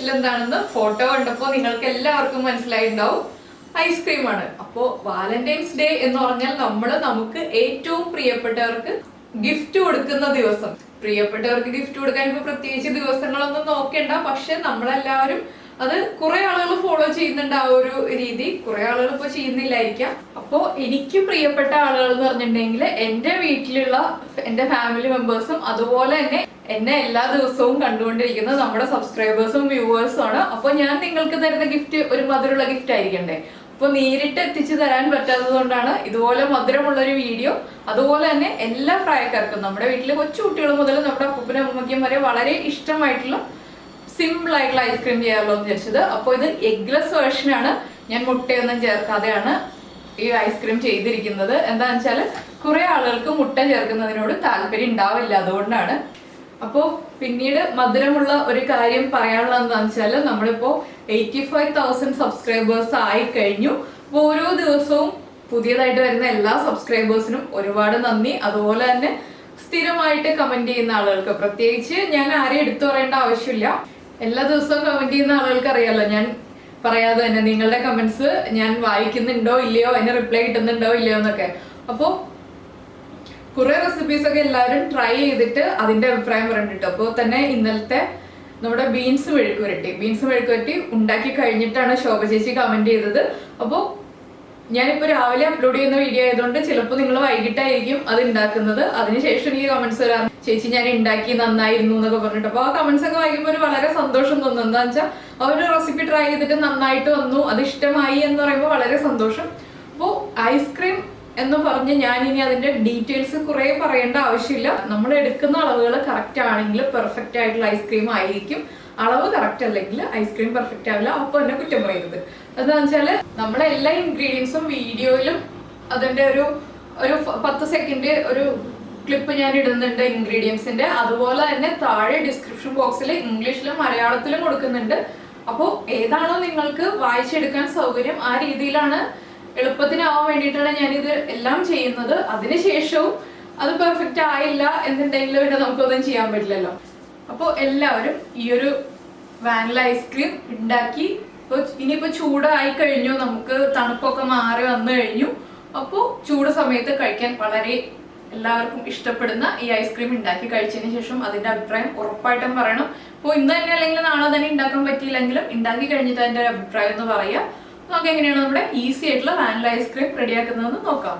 Special എന്താണെന്ന് photo കണ്ടപ്പോൾ നിങ്ങൾക്ക് എല്ലാവർക്കും മനസ്സിലായിട്ടുണ്ടാവും. ഐസ്ക്രീമാണ്. അപ്പോൾ വാലന്റൈൻസ് ഡേ എന്ന് പറഞ്ഞാൽ നമ്മൾ നമുക്ക് ഏറ്റവും പ്രിയപ്പെട്ടവർക്ക് ഗിഫ്റ്റ് കൊടുക്കുന്ന ദിവസം. പ്രിയപ്പെട്ടവർക്ക് ഗിഫ്റ്റ് കൊടുക്കാൻ ഇപ്പൊ പ്രത്യേകിച്ച് ദിവസങ്ങളൊന്നും നോക്കേണ്ട. പക്ഷെ നമ്മളെല്ലാവരും അത് കുറെ ആളുകൾ ഫോളോ ചെയ്യുന്നുണ്ട് ആ ഒരു രീതി. കുറെ ആളുകൾ ഇപ്പൊ ചെയ്യുന്നില്ലായിരിക്കാം. അപ്പോ എനിക്ക് പ്രിയപ്പെട്ട ആളുകൾ എന്ന് പറഞ്ഞിട്ടുണ്ടെങ്കിൽ എന്റെ വീട്ടിലുള്ള എന്റെ ഫാമിലി മെമ്പേഴ്സും അതുപോലെ തന്നെ എന്നെ എല്ലാ ദിവസവും കണ്ടുകൊണ്ടിരിക്കുന്ന നമ്മുടെ സബ്സ്ക്രൈബേഴ്സും വ്യൂവേഴ്സും ആണ്. അപ്പൊ ഞാൻ നിങ്ങൾക്ക് തരുന്ന ഗിഫ്റ്റ് ഒരു മധുരമുള്ള ഗിഫ്റ്റ് ആയിരിക്കണ്ടേ? അപ്പൊ നേരിട്ട് എത്തിച്ചു തരാൻ പറ്റാത്തത് കൊണ്ടാണ് ഇതുപോലെ മധുരമുള്ള ഒരു വീഡിയോ. അതുപോലെ തന്നെ എല്ലാ പ്രായക്കാർക്കും നമ്മുടെ വീട്ടിലെ കൊച്ചു കുട്ടികൾ മുതൽ നമ്മുടെ അപ്പൂപ്പനും അമ്മയ്ക്കും വരെ വളരെ ഇഷ്ടമായിട്ടുള്ള സിമ്പിൾ ആയിട്ടുള്ള ഐസ്ക്രീം ചെയ്യാമല്ലോ എന്ന് വിചാരിച്ചത്. അപ്പോൾ ഇത് എഗ്ലെസ് വേർഷനാണ് ഞാൻ മുട്ടയൊന്നും ചേർക്കാതെയാണ് ഈ ഐസ്ക്രീം ചെയ്തിരിക്കുന്നത്. എന്താണെന്ന് വെച്ചാൽ കുറേ ആളുകൾക്ക് മുട്ട ചേർക്കുന്നതിനോട് താല്പര്യം ഉണ്ടാവില്ല അതുകൊണ്ടാണ്. അപ്പോൾ പിന്നീട് മധുരമുള്ള ഒരു കാര്യം പറയാനുള്ളത് എന്താണെന്ന് വെച്ചാൽ നമ്മളിപ്പോൾ എയ്റ്റി ഫൈവ് തൗസൻഡ് സബ്സ്ക്രൈബേഴ്സ് ആയി കഴിഞ്ഞു. അപ്പോൾ ഓരോ ദിവസവും പുതിയതായിട്ട് വരുന്ന എല്ലാ സബ്സ്ക്രൈബേഴ്സിനും ഒരുപാട് നന്ദി. അതുപോലെ തന്നെ സ്ഥിരമായിട്ട് കമന്റ് ചെയ്യുന്ന ആളുകൾക്ക്. പ്രത്യേകിച്ച് ഞാൻ ആരെയും എടുത്തു പറയേണ്ട ആവശ്യമില്ല. എല്ലാ ദിവസവും കമന്റ് ചെയ്യുന്ന ആളുകൾക്ക് അറിയാലോ ഞാൻ പറയാതെ തന്നെ നിങ്ങളുടെ കമന്റ്സ് ഞാൻ വായിക്കുന്നുണ്ടോ ഇല്ലയോ അതിന് റിപ്ലൈ കിട്ടുന്നുണ്ടോ ഇല്ലയോ എന്നൊക്കെ. അപ്പോൾ കുറെ റെസിപ്പീസ് ഒക്കെ എല്ലാവരും ട്രൈ ചെയ്തിട്ട് അതിന്റെ അഭിപ്രായം പറഞ്ഞിട്ട് അപ്പോൾ തന്നെ ഇന്നലത്തെ നമ്മുടെ ബീൻസ് മെഴുക്ക് വരട്ടി ബീൻസ് മെഴുക്ക് വരട്ടി ഉണ്ടാക്കി കഴിഞ്ഞിട്ടാണ് ശോഭ ചേച്ചി കമന്റ് ചെയ്തത്. അപ്പോൾ ഞാനിപ്പോൾ രാവിലെ അപ്ലോഡ് ചെയ്യുന്ന വീഡിയോ ആയതുകൊണ്ട് ചിലപ്പോൾ നിങ്ങൾ വൈകിട്ടായിരിക്കും അത് ഉണ്ടാക്കുന്നത് അതിനുശേഷം എനിക്ക് കമന്റ്സ് വരാം. ചേച്ചി ഞാൻ ഉണ്ടാക്കി നന്നായിരുന്നു എന്നൊക്കെ പറഞ്ഞിട്ട്. അപ്പോൾ ആ കമന്റ്സ് ഒക്കെ വായിക്കുമ്പോൾ ഒരു വളരെ സന്തോഷം തോന്നുന്നു എന്താ വെച്ചാൽ ഒരു റെസിപ്പി ട്രൈ ചെയ്തിട്ട് നന്നായിട്ട് വന്നു അത് ഇഷ്ടമായി എന്ന് പറയുമ്പോൾ വളരെ സന്തോഷം. അപ്പോൾ ഐസ്ക്രീം എന്ന് പറഞ്ഞ് ഞാൻ ഇനി അതിന്റെ ഡീറ്റെയിൽസ് കുറെ പറയേണ്ട ആവശ്യമില്ല. നമ്മൾ എടുക്കുന്ന അളവുകൾ കറക്റ്റ് ആണെങ്കിൽ പെർഫെക്റ്റ് ആയിട്ടുള്ള ഐസ്ക്രീം ആയിരിക്കും. അളവ് കറക്റ്റ് അല്ലെങ്കിൽ ഐസ്ക്രീം പെർഫെക്റ്റ് ആവില്ല. അപ്പൊ എന്നെ കുറ്റം പറയരുത്. എന്താണെന്ന് വെച്ചാൽ നമ്മളെ എല്ലാ ഇൻഗ്രീഡിയൻസും വീഡിയോയിലും അതിന്റെ ഒരു ഒരു പത്ത് സെക്കൻഡ് ഒരു ക്ലിപ്പ് ഞാൻ ഇടുന്നുണ്ട് ഇൻഗ്രീഡിയൻസിന്റെ അതുപോലെ തന്നെ താഴെ ഡിസ്ക്രിപ്ഷൻ ബോക്സിൽ ഇംഗ്ലീഷിലും മലയാളത്തിലും കൊടുക്കുന്നുണ്ട്. അപ്പോൾ ഏതാണോ നിങ്ങൾക്ക് വായിച്ചെടുക്കാൻ സൗകര്യം ആ രീതിയിലാണ് എളുപ്പത്തിനാവാൻ വേണ്ടിയിട്ടാണ് ഞാനിത് എല്ലാം ചെയ്യുന്നത്. അതിനുശേഷവും അത് പെർഫെക്റ്റ് ആയില്ല എന്നുണ്ടെങ്കിൽ പിന്നെ നമുക്കൊന്നും ചെയ്യാൻ പറ്റില്ലല്ലോ. അപ്പോൾ എല്ലാവരും ഈ ഒരു വാനില ഐസ്ക്രീം ഉണ്ടാക്കി ഇപ്പോൾ ഇനിയിപ്പോ ചൂടായി കഴിഞ്ഞു. നമുക്ക് തണുപ്പൊക്കെ മാറി വന്നു കഴിഞ്ഞു. അപ്പോൾ ചൂട് സമയത്ത് കഴിക്കാൻ വളരെ എല്ലാവർക്കും ഇഷ്ടപ്പെടുന്ന ഈ ഐസ്ക്രീം ഉണ്ടാക്കി കഴിച്ചതിന് ശേഷം അതിന്റെ അഭിപ്രായം ഉറപ്പായിട്ടും പറയണം. അപ്പോൾ ഇന്ന് തന്നെ അല്ലെങ്കിൽ നാളെ തന്നെ ഉണ്ടാക്കാൻ പറ്റിയില്ലെങ്കിലും ഉണ്ടാക്കി കഴിഞ്ഞിട്ട് അതിന്റെ അഭിപ്രായം എന്ന് പറയാം. നമുക്ക് എങ്ങനെയാണ് നമ്മുടെ ഈസി ആയിട്ടുള്ള വാനില ഐസ്ക്രീം റെഡിയാക്കുന്നതെന്ന് നോക്കാം.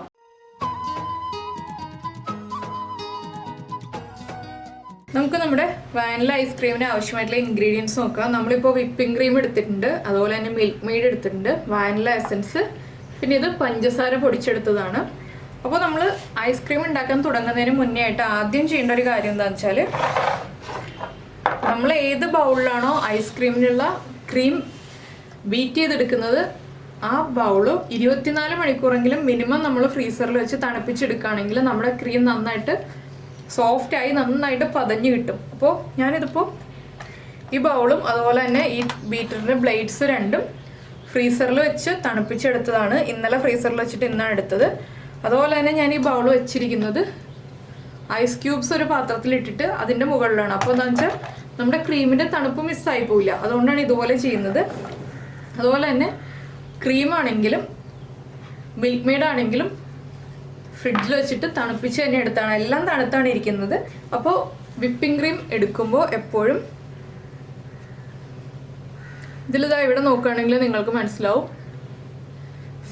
നമുക്ക് നമ്മുടെ വാനില ഐസ്ക്രീമിന് ആവശ്യമായിട്ടുള്ള ഇൻഗ്രീഡിയൻസ് നോക്കാം. നമ്മളിപ്പോൾ വിപ്പിംഗ് ക്രീം എടുത്തിട്ടുണ്ട് അതുപോലെ തന്നെ മിൽക്ക് മെയ്ഡ് എടുത്തിട്ടുണ്ട് വാനില എസൻസ് പിന്നെ ഇത് പഞ്ചസാര പൊടിച്ചെടുത്തതാണ്. അപ്പോൾ നമ്മൾ ഐസ്ക്രീം ഉണ്ടാക്കാൻ തുടങ്ങുന്നതിന് മുന്നേ ആയിട്ട് ആദ്യം ചെയ്യേണ്ട ഒരു കാര്യം എന്താണെന്ന് വെച്ചാൽ നമ്മൾ ഏത് ബൗളിലാണോ ഐസ്ക്രീമിനുള്ള ക്രീം ബീറ്റ് ചെയ്തെടുക്കുന്നത് ആ ബൗൾ ഇരുപത്തിനാല് മണിക്കൂറെങ്കിലും മിനിമം നമ്മൾ ഫ്രീസറിൽ വെച്ച് തണുപ്പിച്ചെടുക്കുകയാണെങ്കിൽ നമ്മുടെ ക്രീം നന്നായിട്ട് സോഫ്റ്റ് ആയി നന്നായിട്ട് പതഞ്ഞ് കിട്ടും. അപ്പോൾ ഞാനിതിപ്പോൾ ഈ ബൗളും അതുപോലെ തന്നെ ഈ ബീറ്ററിന്റെ ബ്ലേഡ്സ് രണ്ടും ഫ്രീസറിൽ വെച്ച് തണുപ്പിച്ചെടുത്തതാണ്. ഇന്നലെ ഫ്രീസറിൽ വെച്ചിട്ട് ഇന്നാണ് എടുത്തത്. അതുപോലെ തന്നെ ഞാൻ ഈ ബൗൾ വെച്ചിരിക്കുന്നത് ഐസ് ക്യൂബ്സ് ഒരു പാത്രത്തിൽ ഇട്ടിട്ട് അതിന്റെ മുകളിലാണ്. അപ്പോൾ എന്താണെന്ന് വെച്ചാൽ നമ്മുടെ ക്രീമിന്റെ തണുപ്പ് മിസ്സായി പോവില്ല. അതുകൊണ്ടാണ് ഇതുപോലെ ചെയ്യുന്നത്. അതുപോലെ തന്നെ ക്രീമാണെങ്കിലും മിൽക്ക് മെയ്ഡ് ആണെങ്കിലും ഫ്രിഡ്ജിൽ വെച്ചിട്ട് തണുപ്പിച്ച് തന്നെ എടുത്താണ്. എല്ലാം തണുത്താണ് ഇരിക്കുന്നത്. അപ്പോൾ വിപ്പിംഗ് ക്രീം എടുക്കുമ്പോൾ എപ്പോഴും ഇതിലിതാ ഇവിടെ നോക്കുകയാണെങ്കിൽ നിങ്ങൾക്ക് മനസ്സിലാവും.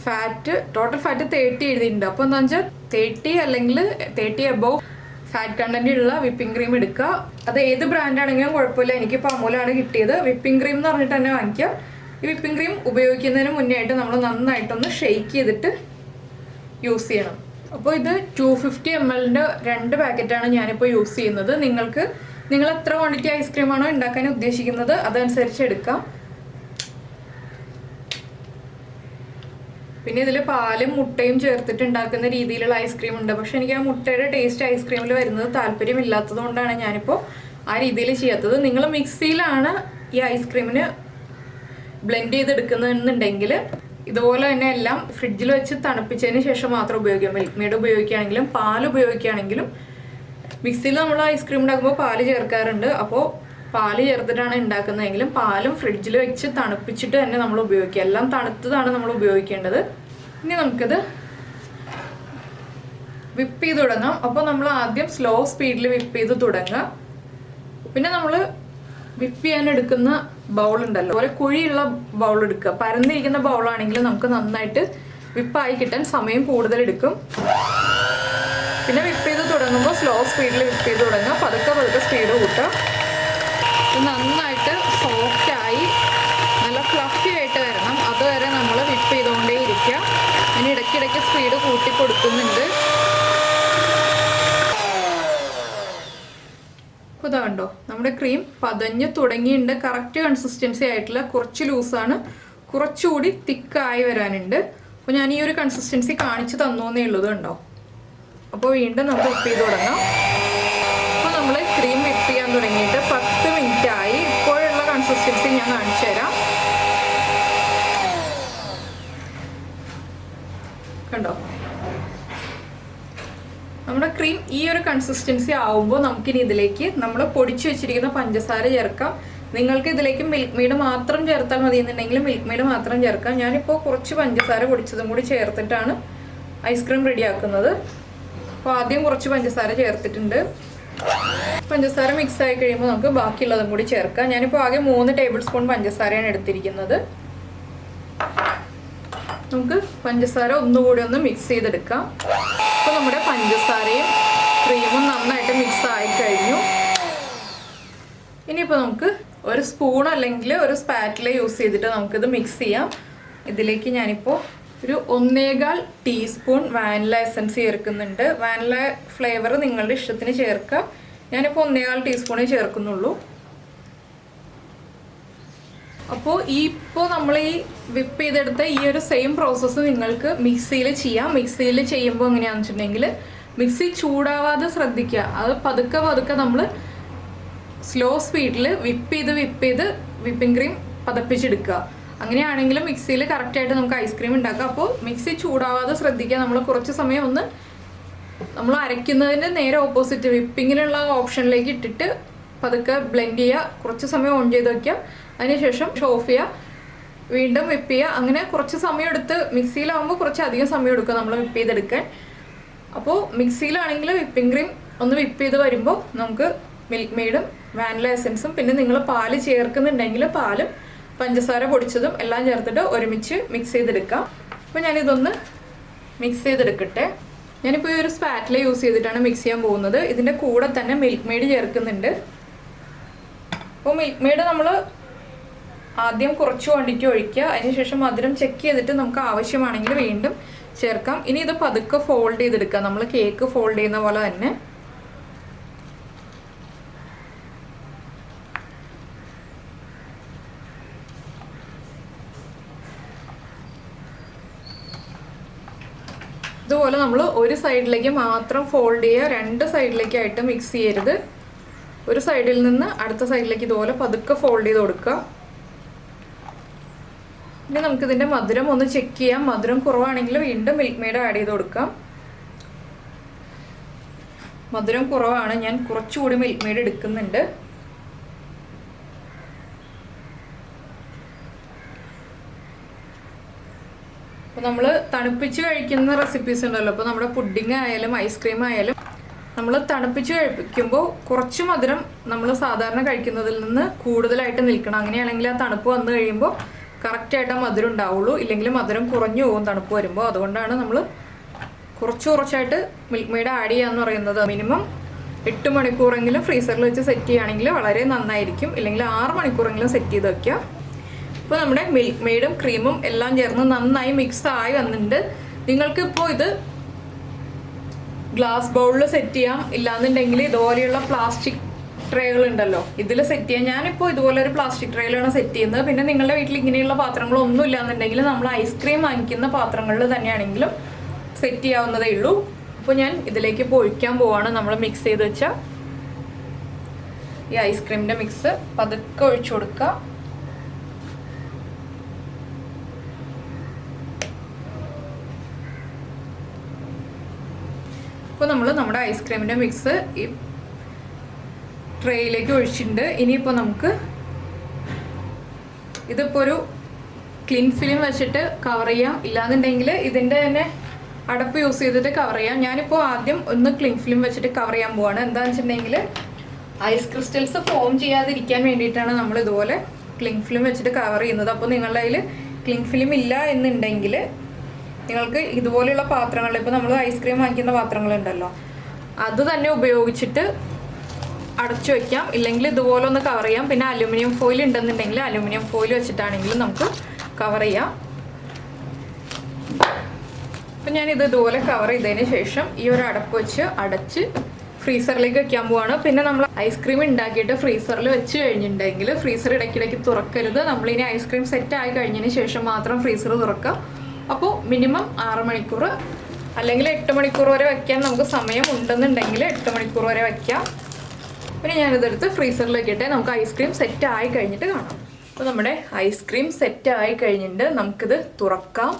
ഫാറ്റ് ടോട്ടൽ ഫാറ്റ് തേർട്ടി എഴുതിയിട്ടുണ്ട്. അപ്പോൾ എന്താ വെച്ചാൽ തേർട്ടി അല്ലെങ്കിൽ തേർട്ടി അബവ് ഫാറ്റ് കണ്ടന്റ് ഉള്ള വിപ്പിംഗ് ക്രീം എടുക്കുക. അത് ഏത് ബ്രാൻഡ് ആണെങ്കിലും കുഴപ്പമില്ല. എനിക്കിപ്പോൾ അമൂലാണ് കിട്ടിയത്. വിപ്പിംഗ് ക്രീം എന്ന് പറഞ്ഞിട്ട് തന്നെ വാങ്ങിക്കാം. ഈ വിപ്പിംഗ് ക്രീം ഉപയോഗിക്കുന്നതിന് മുന്നേ ആയിട്ട് നമ്മൾ നന്നായിട്ടൊന്ന് ഷെയ്ക്ക് ചെയ്തിട്ട് യൂസ് ചെയ്യണം. അപ്പോൾ ഇത് ടു ഫിഫ്റ്റി എം എല്ലിന്റെ രണ്ട് പാക്കറ്റാണ് ഞാനിപ്പോൾ യൂസ് ചെയ്യുന്നത്. നിങ്ങൾക്ക് നിങ്ങൾ എത്ര ക്വാണ്ടിറ്റി ഐസ്ക്രീമാണോ ഉണ്ടാക്കാൻ ഉദ്ദേശിക്കുന്നത് അതനുസരിച്ച് എടുക്കാം. പിന്നെ ഇതിൽ പാലും മുട്ടയും ചേർത്തിട്ട് ഉണ്ടാക്കുന്ന രീതിയിലുള്ള ഐസ്ക്രീം ഉണ്ട്. പക്ഷെ എനിക്ക് ആ മുട്ടയുടെ ടേസ്റ്റ് ഐസ്ക്രീമിൽ വരുന്നത് താല്പര്യമില്ലാത്തത് കൊണ്ടാണ് ഞാനിപ്പോൾ ആ രീതിയിൽ ചെയ്യാത്തത്. നിങ്ങൾ മിക്സിയിലാണ് ഈ ഐസ്ക്രീമിന് ബ്ലെൻഡ് ചെയ്തെടുക്കുന്നതെന്നുണ്ടെങ്കിൽ ഇതുപോലെ തന്നെ എല്ലാം ഫ്രിഡ്ജിൽ വെച്ച് തണുപ്പിച്ചതിന് ശേഷം മാത്രം ഉപയോഗിക്കാം. മിൽക്ക് മെയ്ഡ് ഉപയോഗിക്കുകയാണെങ്കിലും പാൽ ഉപയോഗിക്കുകയാണെങ്കിലും മിക്സിയിൽ നമ്മൾ ഐസ്ക്രീം ഉണ്ടാക്കുമ്പോൾ പാൽ ചേർക്കാറുണ്ട്. അപ്പോൾ പാൽ ചേർത്തിട്ടാണ് ഉണ്ടാക്കുന്നതെങ്കിലും പാലും ഫ്രിഡ്ജിൽ വെച്ച് തണുപ്പിച്ചിട്ട് തന്നെ നമ്മൾ ഉപയോഗിക്കുക. എല്ലാം തണുത്തതാണ് നമ്മൾ ഉപയോഗിക്കേണ്ടത്. ഇനി നമുക്കിത് വിപ്പ് ചെയ്ത് തുടങ്ങാം. അപ്പോൾ നമ്മൾ ആദ്യം സ്ലോ സ്പീഡിൽ വിപ്പ് ചെയ്ത് തുടങ്ങാം പിന്നെ നമ്മൾ വിപ്പ് ചെയ്യാൻ എടുക്കുന്ന ബൗൾ ഉണ്ടല്ലോ ഒരു കുഴിയുള്ള ബൗൾ എടുക്കുക. പരന്നിരിക്കുന്ന ബൗൾ ആണെങ്കിൽ നമുക്ക് നന്നായിട്ട് വിപ്പായി കിട്ടാൻ സമയം കൂടുതൽ എടുക്കും. പിന്നെ വിപ്പ് ചെയ്ത് തുടങ്ങുമ്പോൾ സ്ലോ സ്പീഡിൽ വിപ്പ് ചെയ്ത് തുടങ്ങുക. പതുക്കെ പതുക്കെ സ്പീഡ് കൂട്ടുക. ഇത് നന്നായിട്ട് സോഫ്റ്റായി നല്ല ഫ്ലഫി ആയിട്ട് വരണം. അതുവരെ നമ്മൾ വിപ്പ് ചെയ്തുകൊണ്ടേ ഇരിക്കുക ഇനി ഇടയ്ക്കിടയ്ക്ക് സ്പീഡ് കൂട്ടി കൊടുക്കുന്നുണ്ട് അപ്പോൾ ഇതാ കണ്ടോ? നമ്മുടെ ക്രീം പതഞ്ഞ് തുടങ്ങിയിട്ടുണ്ട്. കറക്റ്റ് കൺസിസ്റ്റൻസി ആയിട്ടുള്ള കുറച്ച് ലൂസാണ് കുറച്ചുകൂടി തിക്കായി വരാനുണ്ട്. അപ്പോൾ ഞാൻ ഈ ഒരു കൺസിസ്റ്റൻസി കാണിച്ചു തന്നോന്നേ ഉള്ളത് കണ്ടോ? അപ്പോൾ വീണ്ടും നമുക്ക് വിപ്പ് ചെയ്ത് തുടങ്ങാം. അപ്പോൾ നമ്മൾ ക്രീം വിപ്പ് ചെയ്യാൻ തുടങ്ങിയിട്ട് പത്ത് മിനിറ്റ് ആയി. ഇപ്പോഴുള്ള കൺസിസ്റ്റൻസി ഞാൻ കാണിച്ചു തരാം കണ്ടോ നമ്മുടെ ക്രീം ഈ ഒരു കൺസിസ്റ്റൻസി ആവുമ്പോൾ നമുക്കിനി ഇതിലേക്ക് നമ്മൾ പൊടിച്ചു വെച്ചിരിക്കുന്ന പഞ്ചസാര ചേർക്കാം. നിങ്ങൾക്ക് ഇതിലേക്ക് മിൽക്ക് മെയ്ഡ് മാത്രം ചേർത്താൽ മതി എന്നുണ്ടെങ്കിൽ മിൽക്ക് മെയ്ഡ് മാത്രം ചേർക്കാം. ഞാനിപ്പോൾ കുറച്ച് പഞ്ചസാര പൊടിച്ചതും കൂടി ചേർത്തിട്ടാണ് ഐസ്ക്രീം റെഡിയാക്കുന്നത് അപ്പോൾ ആദ്യം കുറച്ച് പഞ്ചസാര ചേർത്തിട്ടുണ്ട്. പഞ്ചസാര മിക്സ് ആയി കഴിയുമ്പോൾ നമുക്ക് ബാക്കിയുള്ളതും കൂടി ചേർക്കാം. ഞാനിപ്പോൾ ആകെ മൂന്ന് ടേബിൾ സ്പൂൺ പഞ്ചസാരയാണ് എടുത്തിരിക്കുന്നത്. നമുക്ക് പഞ്ചസാര ഒന്നുകൂടി ഒന്ന് മിക്സ് ചെയ്തെടുക്കാം. അപ്പോൾ നമ്മുടെ പഞ്ചസാരയും ക്രീമും നന്നായിട്ട് മിക്സ് ആയി കഴിഞ്ഞു. ഇനിയിപ്പോൾ നമുക്ക് ഒരു സ്പൂൺ അല്ലെങ്കിൽ ഒരു സ്പാറ്റില യൂസ് ചെയ്തിട്ട് നമുക്കിത് മിക്സ് ചെയ്യാം. ഇതിലേക്ക് ഞാനിപ്പോൾ ഒരു ഒന്നേകാൽ ടീസ്പൂൺ വാനില എസൻസ് ചേർക്കുന്നുണ്ട്. വാനില ഫ്ലേവർ നിങ്ങളുടെ ഇഷ്ടത്തിന് ചേർക്കാം. ഞാനിപ്പോൾ ഒന്നേകാൽ ടീസ്പൂണേ ചേർക്കുന്നുള്ളൂ. അപ്പോൾ ഈ ഇപ്പോൾ നമ്മൾ ഈ വിപ്പ് ചെയ്തെടുത്ത ഈ ഒരു സെയിം പ്രോസസ്സ് നിങ്ങൾക്ക് മിക്സിയിൽ ചെയ്യാം. മിക്സിയിൽ ചെയ്യുമ്പോൾ എങ്ങനെയാണെന്ന് വെച്ചിട്ടുണ്ടെങ്കിൽ മിക്സി ചൂടാവാതെ ശ്രദ്ധിക്കുക. അത് പതുക്കെ പതുക്കെ നമ്മൾ സ്ലോ സ്പീഡിൽ വിപ്പ് ചെയ്ത് വിപ്പ് ചെയ്ത് വിപ്പിംഗ് ക്രീം പതപ്പിച്ചെടുക്കുക. അങ്ങനെയാണെങ്കിൽ മിക്സിയിൽ കറക്റ്റായിട്ട് നമുക്ക് ഐസ്ക്രീം ഉണ്ടാക്കാം. അപ്പോൾ മിക്സി ചൂടാവാതെ ശ്രദ്ധിക്കുക. നമ്മൾ കുറച്ച് സമയം ഒന്ന് നമ്മൾ അരയ്ക്കുന്നതിന്റെ നേരെ ഓപ്പോസിറ്റ് വിപ്പിങ്ങിനുള്ള ഓപ്ഷനിലേക്ക് ഇട്ടിട്ട് പതുക്കെ ബ്ലെൻഡ് ചെയ്യുക. കുറച്ച് സമയം ഓൺ ചെയ്ത് വയ്ക്കുക അതിനുശേഷം ഷോഫ് ചെയ്യുക വീണ്ടും വിപ്പ് ചെയ്യുക. അങ്ങനെ കുറച്ച് സമയം എടുത്ത് മിക്സിയിലാവുമ്പോൾ കുറച്ച് അധികം സമയം എടുക്കുക നമ്മൾ വിപ്പ് ചെയ്തെടുക്കാൻ. അപ്പോൾ മിക്സിയിലാണെങ്കിൽ വിപ്പിംഗ് ക്രീം ഒന്ന് വിപ്പ് ചെയ്ത് വരുമ്പോൾ നമുക്ക് മിൽക്ക് മെയ്ഡും വാനില എസൻസും പിന്നെ നിങ്ങൾ പാൽ ചേർക്കുന്നുണ്ടെങ്കിൽ പാലും പഞ്ചസാര പൊടിച്ചതും എല്ലാം ചേർത്തിട്ട് ഒരുമിച്ച് മിക്സ് ചെയ്തെടുക്കാം. അപ്പോൾ ഞാനിതൊന്ന് മിക്സ് ചെയ്തെടുക്കട്ടെ. ഞാനിപ്പോൾ ഈ ഒരു സ്പാറ്റില യൂസ് ചെയ്തിട്ടാണ് മിക്സ് ചെയ്യാൻ പോകുന്നത്. ഇതിന്റെ കൂടെ തന്നെ മിൽക്ക് മെയ്ഡ് ചേർക്കുന്നുണ്ട്. അപ്പോൾ മിൽക്ക് മെയ്ഡ് നമ്മൾ ആദ്യം കുറച്ച് ക്വാണ്ടിറ്റി ഒഴിക്കുക. അതിനുശേഷം മധുരം ചെക്ക് ചെയ്തിട്ട് നമുക്ക് ആവശ്യമാണെങ്കിൽ വീണ്ടും ചേർക്കാം. ഇനി ഇത് പതുക്കെ ഫോൾഡ് ചെയ്തെടുക്കുക. നമ്മൾ കേക്ക് ഫോൾഡ് ചെയ്യുന്ന പോലെ തന്നെ. ഇതുപോലെ നമ്മൾ ഒരു സൈഡിലേക്ക് മാത്രം ഫോൾഡ് ചെയ്യുക. രണ്ട് സൈഡിലേക്കായിട്ട് മിക്സ് ചെയ്യരുത്. ഒരു സൈഡിൽ നിന്ന് അടുത്ത സൈഡിലേക്ക് ഇതുപോലെ പതുക്കെ ഫോൾഡ് ചെയ്ത് കൊടുക്കുക. ഇനി നമുക്കിതിന്റെ മധുരം ഒന്ന് ചെക്ക് ചെയ്യാം. മധുരം കുറവാണെങ്കിൽ വീണ്ടും മിൽക്ക് മെയ്ഡ് ആഡ് ചെയ്ത് കൊടുക്കാം. മധുരം കുറവാണ്. ഞാൻ കുറച്ചുകൂടി മിൽക്ക് മെയ്ഡ് എടുക്കുന്നുണ്ട്. അപ്പോൾ നമ്മൾ തണുപ്പിച്ച് കഴിക്കുന്ന റെസിപ്പീസ് ഉണ്ടല്ലോ. അപ്പോൾ നമ്മുടെ പുഡിംഗ് ആയാലും ഐസ്ക്രീം ആയാലും നമ്മൾ തണുപ്പിച്ച് കഴിക്കുമ്പോൾ കുറച്ച് മധുരം നമ്മൾ സാധാരണ കഴിക്കുന്നതിൽ നിന്ന് കൂടുതലായിട്ട് നിൽക്കണം. അങ്ങനെയാണെങ്കിൽ ആ തണുപ്പ് വന്നു കഴിയുമ്പോൾ കറക്റ്റായിട്ട് ആ മധുരം ഉണ്ടാവുള്ളൂ. ഇല്ലെങ്കിൽ മധുരം കുറഞ്ഞു പോകും തണുപ്പ് വരുമ്പോൾ അതുകൊണ്ടാണ് നമ്മൾ കുറച്ച് കുറച്ചായിട്ട് മിൽക്ക് മെയ്ഡ് ആഡ് ചെയ്യാന്ന് പറയുന്നത്. മിനിമം എട്ട് മണിക്കൂറെങ്കിലും ഫ്രീസറിൽ വെച്ച് സെറ്റ് ചെയ്യുകയാണെങ്കിൽ വളരെ നന്നായിരിക്കും. ഇല്ലെങ്കിൽ ആറ് മണിക്കൂറെങ്കിലും സെറ്റ് ചെയ്ത് വയ്ക്കുക ഇപ്പോൾ നമ്മുടെ മിൽക്ക് മെയ്ഡും ക്രീമും എല്ലാം ചേർന്ന് നന്നായി മിക്സ് ആയി വന്നിട്ടുണ്ട്. നിങ്ങൾക്കിപ്പോൾ ഇത് ഗ്ലാസ് ബൗളിൽ സെറ്റ് ചെയ്യാം. ഇല്ലാന്നുണ്ടെങ്കിൽ ഇതുപോലെയുള്ള പ്ലാസ്റ്റിക് ട്രേകൾ ഉണ്ടല്ലോ. ഇതിൽ സെറ്റ് ചെയ്യാം ഞാനിപ്പോൾ ഇതുപോലെ ഒരു പ്ലാസ്റ്റിക് ട്രേയിലാണ് സെറ്റ് ചെയ്യുന്നത്. പിന്നെ നിങ്ങളുടെ വീട്ടിൽ ഇങ്ങനെയുള്ള പാത്രങ്ങളൊന്നും ഇല്ലാന്നുണ്ടെങ്കിൽ നമ്മൾ ഐസ്ക്രീം വാങ്ങിക്കുന്ന പാത്രങ്ങളിൽ തന്നെയാണെങ്കിലും സെറ്റ് ചെയ്യാവുന്നതേ ഉള്ളൂ. അപ്പോൾ ഞാൻ ഇതിലേക്ക് ഇപ്പോൾ ഒഴിക്കാൻ പോവാണ്. നമ്മൾ മിക്സ് ചെയ്ത് വെച്ച ഈ ഐസ്ക്രീമിന്റെ മിക്സ് പതുക്കെ ഒഴിച്ചു കൊടുക്കുക അപ്പോൾ നമ്മൾ നമ്മുടെ ഐസ്ക്രീമിന്റെ മിക്സ് ഈ ട്രേയിലേക്ക് ഒഴിച്ചിട്ടുണ്ട്. ഇനിയിപ്പോൾ നമുക്ക് ഇതിപ്പോൾ ഒരു ക്ലീൻ ഫിലിം വെച്ചിട്ട് കവർ ചെയ്യാം. ഇല്ലാന്നുണ്ടെങ്കിൽ ഇതിന്റെ തന്നെ അടപ്പ് യൂസ് ചെയ്തിട്ട് കവർ ചെയ്യാം. ഞാനിപ്പോൾ ആദ്യം ഒന്ന് ക്ലീൻ ഫിലിം വെച്ചിട്ട് കവർ ചെയ്യാൻ പോവാണ്. എന്താണെന്ന് വെച്ചിട്ടുണ്ടെങ്കിൽ ഐസ് ക്രിസ്റ്റൽസ് ഫോം ചെയ്യാതിരിക്കാൻ വേണ്ടിയിട്ടാണ് നമ്മൾ ഇതുപോലെ ക്ലിങ് ഫിലിം വെച്ചിട്ട് കവർ ചെയ്യുന്നത്. അപ്പോൾ നിങ്ങളുടെ കയ്യിൽ ക്ലിങ് ഫിലിം ഇല്ല എന്നുണ്ടെങ്കിൽ നിങ്ങൾക്ക് ഇതുപോലെയുള്ള പാത്രങ്ങൾ ഇപ്പോൾ നമ്മൾ ഐസ്ക്രീം വാങ്ങിക്കുന്ന പാത്രങ്ങളുണ്ടല്ലോ. അത് തന്നെ ഉപയോഗിച്ചിട്ട് അടച്ചു വയ്ക്കാം ഇല്ലെങ്കിൽ ഇതുപോലെ ഒന്ന് കവർ ചെയ്യാം. പിന്നെ അലുമിനിയം ഫോയിൽ ഉണ്ടെന്നുണ്ടെങ്കിൽ അലുമിനിയം ഫോയിൽ വെച്ചിട്ടാണെങ്കിലും നമുക്ക് കവർ ചെയ്യാം. അപ്പം ഇത് ഇതുപോലെ കവർ ചെയ്തതിന് ശേഷം ഈ ഒരു അടപ്പ് വെച്ച് അടച്ച് ഫ്രീസറിലേക്ക് വെക്കാൻ പോവാണ്. പിന്നെ നമ്മൾ ഐസ്ക്രീം ഉണ്ടാക്കിയിട്ട് ഫ്രീസറിൽ വെച്ച് കഴിഞ്ഞിട്ടുണ്ടെങ്കിൽ ഫ്രീസർ ഇടയ്ക്കിടയ്ക്ക് തുറക്കരുത്. നമ്മളിനി ഐസ്ക്രീം സെറ്റ് ആയി കഴിഞ്ഞതിന് ശേഷം മാത്രം ഫ്രീസർ തുറക്കാം അപ്പോൾ മിനിമം ആറ് മണിക്കൂർ അല്ലെങ്കിൽ എട്ട് മണിക്കൂർ വരെ വയ്ക്കാൻ നമുക്ക് സമയം ഉണ്ടെന്നുണ്ടെങ്കിൽ എട്ട് മണിക്കൂർ വരെ വെക്കാം. പിന്നെ ഞാനിതെടുത്ത് ഫ്രീസറിലേക്ക് ഇട്ടേ നമുക്ക് ഐസ്ക്രീം സെറ്റ് ആയി കഴിഞ്ഞിട്ട് കാണാം. അപ്പോൾ നമ്മുടെ ഐസ്ക്രീം സെറ്റ് ആയി കഴിഞ്ഞിട്ട് നമുക്കിത് തുറക്കാം.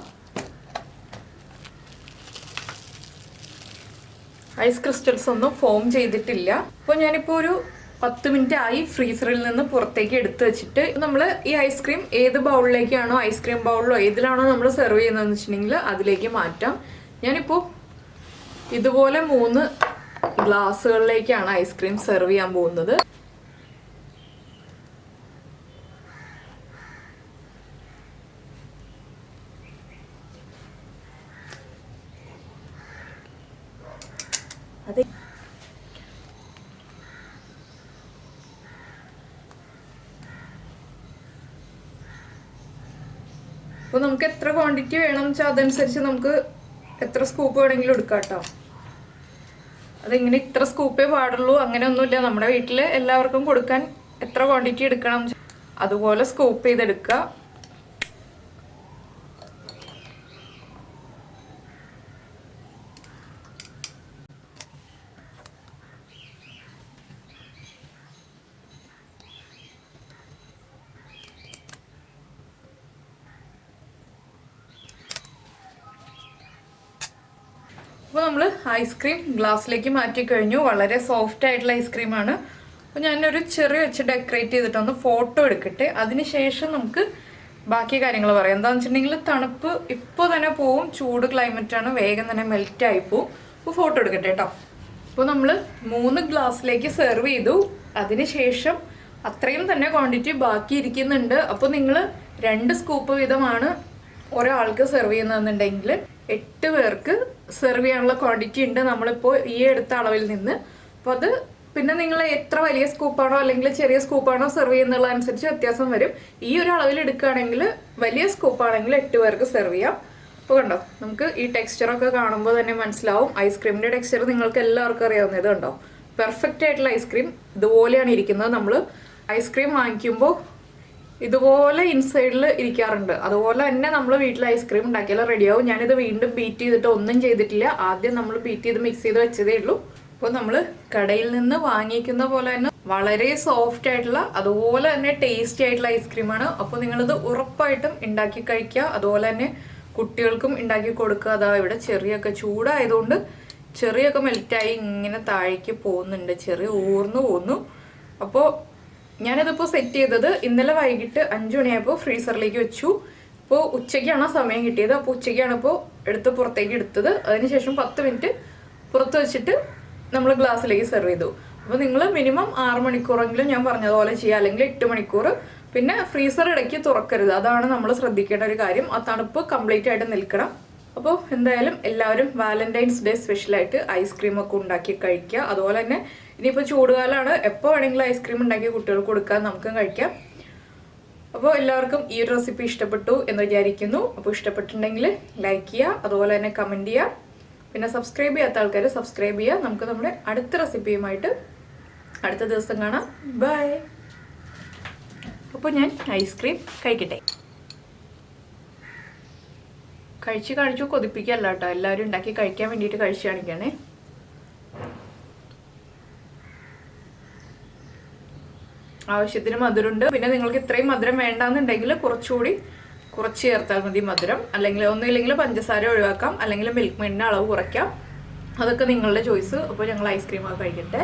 ഐസ് ക്രിസ്റ്റൽസ് ഒന്നും ഫോം ചെയ്തിട്ടില്ല. അപ്പോൾ ഞാനിപ്പോൾ ഒരു പത്ത് മിനിറ്റ് ആയി ഫ്രീസറിൽ നിന്ന് പുറത്തേക്ക് എടുത്തു വെച്ചിട്ട് നമ്മൾ ഈ ഐസ്ക്രീം ഏത് ബൗളിലേക്കാണോ ഐസ്ക്രീം ബൗളിലോ ഏതിലാണോ നമ്മൾ സെർവ് ചെയ്യുന്നതെന്ന് വെച്ചിട്ടുണ്ടെങ്കിൽ അതിലേക്ക് മാറ്റാം. ഞാനിപ്പോൾ ഇതുപോലെ മൂന്ന് ഗ്ലാസ്സുകളിലേക്കാണ് ഐസ്ക്രീം സെർവ് ചെയ്യാൻ പോകുന്നത്. അതെ. അപ്പോൾ നമുക്ക് എത്ര ക്വാണ്ടിറ്റി വേണം വെച്ചാൽ അതനുസരിച്ച് നമുക്ക് എത്ര സ്കൂപ്പ് വേണമെങ്കിലും എടുക്കാം കേട്ടോ അതിങ്ങനെ ഇത്ര സ്കൂപ്പേ പാടുള്ളൂ അങ്ങനെയൊന്നുമില്ല. നമ്മുടെ വീട്ടിൽ എല്ലാവർക്കും കൊടുക്കാൻ എത്ര ക്വാണ്ടിറ്റി എടുക്കണം? അതുപോലെ സ്കൂപ്പ് ചെയ്തെടുക്കുക. അപ്പോൾ നമ്മൾ ഐസ്ക്രീം ഗ്ലാസ്സിലേക്ക് മാറ്റി കഴിഞ്ഞു. വളരെ സോഫ്റ്റ് ആയിട്ടുള്ള ഐസ്ക്രീമാണ് അപ്പോൾ ഞാനൊരു ചെറിയ വെച്ച് ഡെക്കറേറ്റ് ചെയ്തിട്ടൊന്ന് ഫോട്ടോ എടുക്കട്ടെ. അതിനുശേഷം നമുക്ക് ബാക്കി കാര്യങ്ങൾ പറയാം. എന്താണെന്ന് വെച്ചിട്ടുണ്ടെങ്കിൽ തണുപ്പ് ഇപ്പോൾ തന്നെ പോവും. ചൂട് ക്ലൈമറ്റാണ് വേഗം തന്നെ മെൽറ്റ് ആയി പോവും. അപ്പോൾ ഫോട്ടോ എടുക്കട്ടെ കേട്ടോ അപ്പോൾ നമ്മൾ മൂന്ന് ഗ്ലാസ്സിലേക്ക് സെർവ് ചെയ്തു. അതിനുശേഷം അത്രയും തന്നെ ക്വാണ്ടിറ്റി ബാക്കി ഇരിക്കുന്നുണ്ട്. അപ്പോൾ നിങ്ങൾ രണ്ട് സ്കൂപ്പ് വീതമാണ് ഒരാൾക്ക് സെർവ് ചെയ്യുന്നതെന്നുണ്ടെങ്കിൽ എട്ട് പേർക്ക് സെർവ് ചെയ്യാനുള്ള ക്വാണ്ടിറ്റി ഉണ്ട് നമ്മളിപ്പോൾ ഈ എടുത്ത അളവിൽ നിന്ന്. അപ്പോൾ അത് പിന്നെ നിങ്ങൾ എത്ര വലിയ സ്കൂപ്പാണോ അല്ലെങ്കിൽ ചെറിയ സ്കൂപ്പാണോ സെർവ് ചെയ്യുന്നുള്ള അനുസരിച്ച് വ്യത്യാസം വരും. ഈ ഒരു അളവിൽ എടുക്കുകയാണെങ്കിൽ വലിയ സ്കൂപ്പാണെങ്കിൽ എട്ട് പേർക്ക് സെർവ് ചെയ്യാം. അപ്പോൾ കണ്ടോ നമുക്ക് ഈ ടെക്സ്ചറൊക്കെ കാണുമ്പോൾ തന്നെ മനസ്സിലാവും. ഐസ്ക്രീമിന്റെ ടെക്സ്ചർ നിങ്ങൾക്ക് എല്ലാവർക്കും അറിയാവുന്ന ഇത് കണ്ടോ? പെർഫെക്റ്റ് ആയിട്ടുള്ള ഐസ്ക്രീം ഇതുപോലെയാണ് ഇരിക്കുന്നത്. നമ്മൾ ഐസ്ക്രീം വാങ്ങിക്കുമ്പോൾ ഇതുപോലെ ഇൻസൈഡിൽ ഇരിക്കാറുണ്ട്. അതുപോലെ തന്നെ നമ്മൾ വീട്ടിൽ ഐസ്ക്രീം ഉണ്ടാക്കിയാൽ റെഡിയാവും ഞാനിത് വീണ്ടും ബീറ്റ് ചെയ്തിട്ട് ഒന്നും ചെയ്തിട്ടില്ല. ആദ്യം നമ്മൾ ബീറ്റ് ചെയ്ത് മിക്സ് ചെയ്ത് വെച്ചതേ ഉള്ളൂ. അപ്പോൾ നമ്മൾ കടയിൽ നിന്ന് വാങ്ങിക്കുന്ന പോലെ തന്നെ വളരെ സോഫ്റ്റ് ആയിട്ടുള്ള അതുപോലെ തന്നെ ടേസ്റ്റി ആയിട്ടുള്ള ഐസ്ക്രീമാണ് അപ്പോൾ നിങ്ങളിത് ഉറപ്പായിട്ടും ഉണ്ടാക്കി കഴിക്കുക. അതുപോലെ തന്നെ കുട്ടികൾക്കും ഉണ്ടാക്കി കൊടുക്കുക. അതാ ഇവിടെ ചെറിയൊക്കെ ചൂടായതുകൊണ്ട് ചെറിയൊക്കെ മെൽറ്റായി ഇങ്ങനെ താഴേക്ക് പോകുന്നുണ്ട്. ചെറിയ ഊർന്നു പോകുന്നു. അപ്പോൾ ഞാനിതിപ്പോൾ സെറ്റ് ചെയ്തത് ഇന്നലെ വൈകിട്ട് അഞ്ചു മണിയായപ്പോൾ ഫ്രീസറിലേക്ക് വെച്ചു. ഇപ്പോൾ ഉച്ചയ്ക്കാണ് ആ സമയം കിട്ടിയത്? അപ്പോൾ ഉച്ചയ്ക്കാണ് ഇപ്പോൾ എടുത്ത് പുറത്തേക്ക് എടുത്തത്. അതിനുശേഷം പത്ത് മിനിറ്റ് പുറത്ത് വെച്ചിട്ട് നമ്മൾ ഗ്ലാസ്സിലേക്ക് സെർവ് ചെയ്തു. അപ്പോൾ നിങ്ങൾ മിനിമം ആറ് മണിക്കൂറെങ്കിലും ഞാൻ പറഞ്ഞതുപോലെ ചെയ്യുക അല്ലെങ്കിൽ എട്ട് മണിക്കൂർ. പിന്നെ ഫ്രീസർ ഇടയ്ക്ക് തുറക്കരുത്. അതാണ് നമ്മൾ ശ്രദ്ധിക്കേണ്ട ഒരു കാര്യം. ആ തണുപ്പ് കംപ്ലീറ്റ് ആയിട്ട് നിൽക്കണം. അപ്പോൾ എന്തായാലും എല്ലാവരും വാലന്റൈൻസ് ഡേ സ്പെഷ്യലായിട്ട് ഐസ്ക്രീം ഒക്കെ ഉണ്ടാക്കി കഴിക്കുക. അതുപോലെ തന്നെ ഇനിയിപ്പോൾ ചൂടുകാലമാണ് എപ്പോൾ വേണമെങ്കിലും ഐസ്ക്രീം ഉണ്ടാക്കി കുട്ടികൾക്ക് കൊടുക്കാൻ നമുക്കും കഴിക്കാം. അപ്പോൾ എല്ലാവർക്കും ഈ ഒരു റെസിപ്പി ഇഷ്ടപ്പെട്ടു എന്ന് വിചാരിക്കുന്നു. അപ്പോൾ ഇഷ്ടപ്പെട്ടിട്ടുണ്ടെങ്കിൽ ലൈക്ക് ചെയ്യുക അതുപോലെ തന്നെ കമന്റ് ചെയ്യുക. പിന്നെ സബ്സ്ക്രൈബ് ചെയ്യാത്ത ആൾക്കാർ സബ്സ്ക്രൈബ് ചെയ്യുക. നമുക്ക് നമ്മുടെ അടുത്ത റെസിപ്പിയുമായിട്ട് അടുത്ത ദിവസം കാണാം. ബൈ അപ്പോൾ ഞാൻ ഐസ്ക്രീം കഴിക്കട്ടെ. കഴിച്ച് കാണിച്ചു കൊതിപ്പിക്കല്ല കേട്ടോ. എല്ലാവരും ഉണ്ടാക്കി കഴിക്കാൻ വേണ്ടിയിട്ട് കഴിച്ച് കാണിക്കണേ. ആവശ്യത്തിന് മധുരമുണ്ട്. പിന്നെ നിങ്ങൾക്ക് ഇത്രയും മധുരം വേണ്ടാന്നുണ്ടെങ്കിൽ കുറച്ചുകൂടി കുറച്ച് ചേർത്താൽ മതി മധുരം. അല്ലെങ്കിൽ ഒന്നുമില്ലെങ്കിൽ പഞ്ചസാര ഒഴിവാക്കാം. അല്ലെങ്കിൽ മിൽക്ക് മെയിന്റെ അളവ് കുറയ്ക്കാം. അതൊക്കെ നിങ്ങളുടെ ചോയ്സ് അപ്പോൾ ഞങ്ങൾ ഐസ്ക്രീം ഒക്കെ കഴിക്കട്ടെ.